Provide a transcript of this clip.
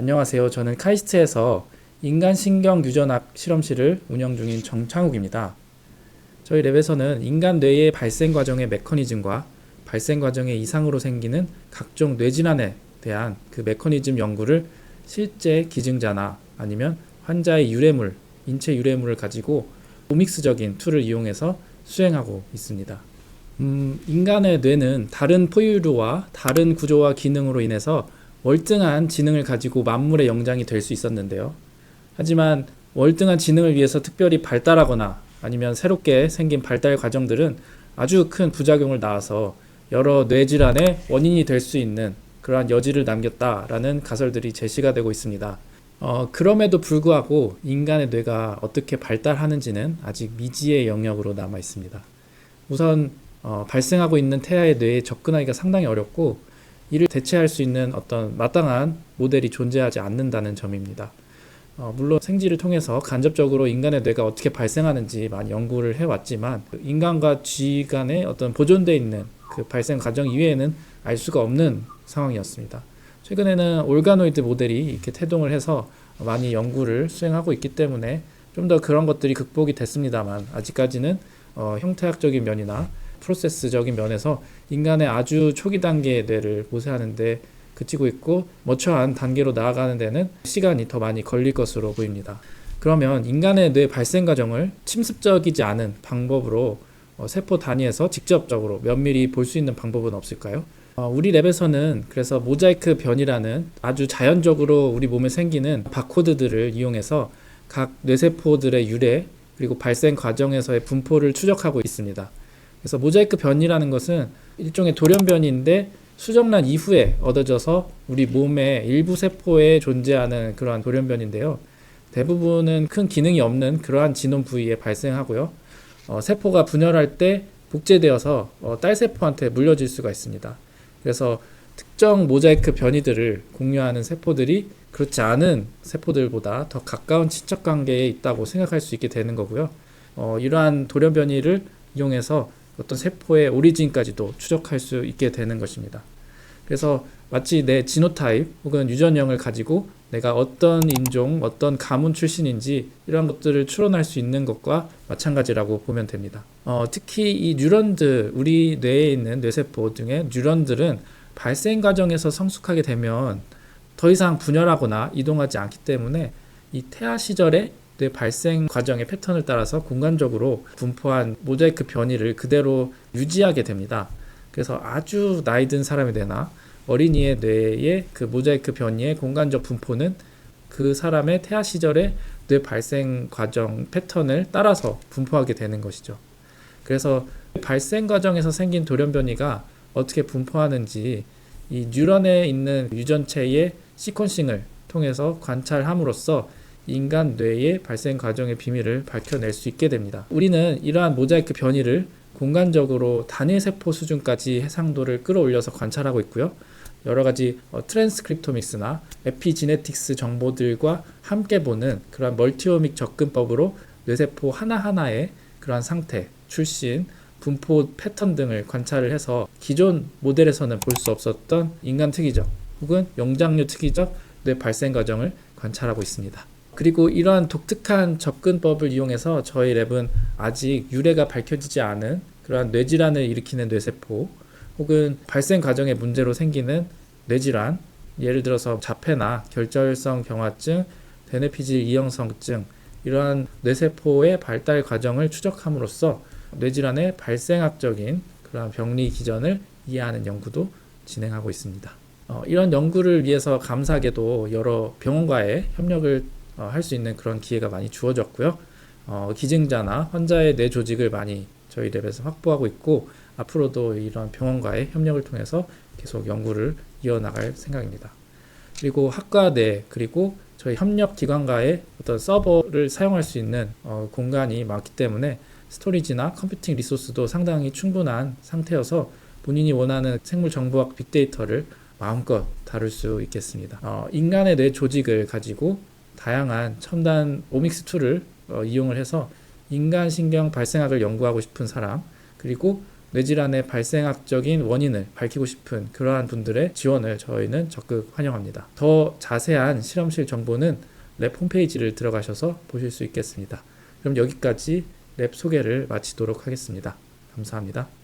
안녕하세요. 저는 카이스트에서 인간신경 유전학 실험실을 운영 중인 정창욱입니다. 저희 랩에서는 인간 뇌의 발생 과정의 메커니즘과 발생 과정의 이상으로 생기는 각종 뇌질환에 대한 그 메커니즘 연구를 실제 기증자나 아니면 환자의 유래물, 인체 유래물을 가지고 오믹스적인 툴을 이용해서 수행하고 있습니다. 음, 인간의 뇌는 다른 포유류와 다른 구조와 기능으로 인해서 월등한 지능을 가지고 만물의 영장이 될 수 있었는데요. 하지만 월등한 지능을 위해서 특별히 발달하거나 아니면 새롭게 생긴 발달 과정들은 아주 큰 부작용을 낳아서 여러 뇌질환의 원인이 될 수 있는 그러한 여지를 남겼다라는 가설들이 제시가 되고 있습니다. 어, 그럼에도 불구하고 인간의 뇌가 어떻게 발달하는지는 아직 미지의 영역으로 남아 있습니다. 우선 어, 발생하고 있는 태아의 뇌에 접근하기가 상당히 어렵고 이를 대체할 수 있는 어떤 마땅한 모델이 존재하지 않는다는 점입니다. 어, 물론 생쥐를 통해서 간접적으로 인간의 뇌가 어떻게 발생하는지 많이 연구를 해왔지만 인간과 쥐 간의 어떤 보존되어 있는 그 발생 과정 이외에는 알 수가 없는 상황이었습니다. 최근에는 올가노이드 모델이 이렇게 태동을 해서 많이 연구를 수행하고 있기 때문에 좀 더 그런 것들이 극복이 됐습니다만 아직까지는 어, 형태학적인 면이나 프로세스적인 면에서 인간의 아주 초기 단계의 뇌를 모세하는데 그치고 있고 머처한 단계로 나아가는 데는 시간이 더 많이 걸릴 것으로 보입니다. 그러면 인간의 뇌 발생 과정을 침습적이지 않은 방법으로 어, 세포 단위에서 직접적으로 면밀히 볼 수 있는 방법은 없을까요? 어, 우리 랩에서는 그래서 모자이크 변이라는 아주 자연적으로 우리 몸에 생기는 바코드들을 이용해서 각 뇌세포들의 유래 그리고 발생 과정에서의 분포를 추적하고 있습니다. 그래서 모자이크 변이라는 것은 일종의 돌연변이인데 수정란 이후에 얻어져서 우리 몸의 일부 세포에 존재하는 그러한 돌연변인데요. 대부분은 큰 기능이 없는 그러한 진원 부위에 발생하고요. 어, 세포가 분열할 때 복제되어서 어, 딸 세포한테 물려질 수가 있습니다. 그래서 특정 모자이크 변이들을 공유하는 세포들이 그렇지 않은 세포들보다 더 가까운 친척 관계에 있다고 생각할 수 있게 되는 거고요. 어, 이러한 돌연 변이를 이용해서 어떤 세포의 오리진까지도 추적할 수 있게 되는 것입니다. 그래서 마치 내 지노타입 혹은 유전형을 가지고 내가 어떤 인종, 어떤 가문 출신인지 이런 것들을 추론할 수 있는 것과 마찬가지라고 보면 됩니다. 어, 특히 이 뉴런드, 우리 뇌에 있는 뇌세포 등의 뉴런들은 발생 과정에서 성숙하게 되면 더 이상 분열하거나 이동하지 않기 때문에 이 태아 시절에 뇌 발생 과정의 패턴을 따라서 공간적으로 분포한 모자이크 변이를 그대로 유지하게 됩니다. 그래서 아주 나이 든 사람이 되나 어린이의 뇌의 그 모자이크 변이의 공간적 분포는 그 사람의 태아 시절의 뇌 발생 과정 패턴을 따라서 분포하게 되는 것이죠. 그래서 발생 과정에서 생긴 돌연 변이가 어떻게 분포하는지 이 뉴런에 있는 유전체의 시퀀싱을 통해서 관찰함으로써 인간 뇌의 발생 과정의 비밀을 밝혀낼 수 있게 됩니다. 우리는 이러한 모자이크 변이를 공간적으로 단일 세포 수준까지 해상도를 끌어올려서 관찰하고 있고요. 여러 가지 어, 트랜스크립토믹스나 에피지네틱스 정보들과 함께 보는 그러한 멀티오믹 접근법으로 뇌세포 하나하나의 그러한 상태, 출신, 분포 패턴 등을 관찰을 해서 기존 모델에서는 볼 수 없었던 인간 특이적 혹은 영장류 특이적 뇌 발생 과정을 관찰하고 있습니다. 그리고 이러한 독특한 접근법을 이용해서 저희 랩은 아직 유래가 밝혀지지 않은 그러한 뇌질환을 일으키는 뇌세포 혹은 발생 과정의 문제로 생기는 뇌질환 예를 들어서 자폐나 결절성 경화증, 데네피질 이형성증 이러한 뇌세포의 발달 과정을 추적함으로써 뇌질환의 발생학적인 그러한 병리 기전을 이해하는 연구도 진행하고 있습니다. 어, 이런 연구를 위해서 감사하게도 여러 병원과의 협력을 어, 할 수 있는 그런 기회가 많이 주어졌고요. 어, 기증자나 환자의 뇌 조직을 많이 저희 랩에서 확보하고 있고 앞으로도 이런 병원과의 협력을 통해서 계속 연구를 이어나갈 생각입니다. 그리고 학과 내 그리고 저희 협력 기관과의 어떤 서버를 사용할 수 있는 어, 공간이 많기 때문에 스토리지나 컴퓨팅 리소스도 상당히 충분한 상태여서 본인이 원하는 생물 정보학 빅데이터를 마음껏 다룰 수 있겠습니다. 어, 인간의 뇌 조직을 가지고 다양한 첨단 오믹스 툴을 어, 이용을 해서 인간 신경 발생학을 연구하고 싶은 사람 그리고 뇌질환의 발생학적인 원인을 밝히고 싶은 그러한 분들의 지원을 저희는 적극 환영합니다. 더 자세한 실험실 정보는 랩 홈페이지를 들어가셔서 보실 수 있겠습니다. 그럼 여기까지 랩 소개를 마치도록 하겠습니다. 감사합니다.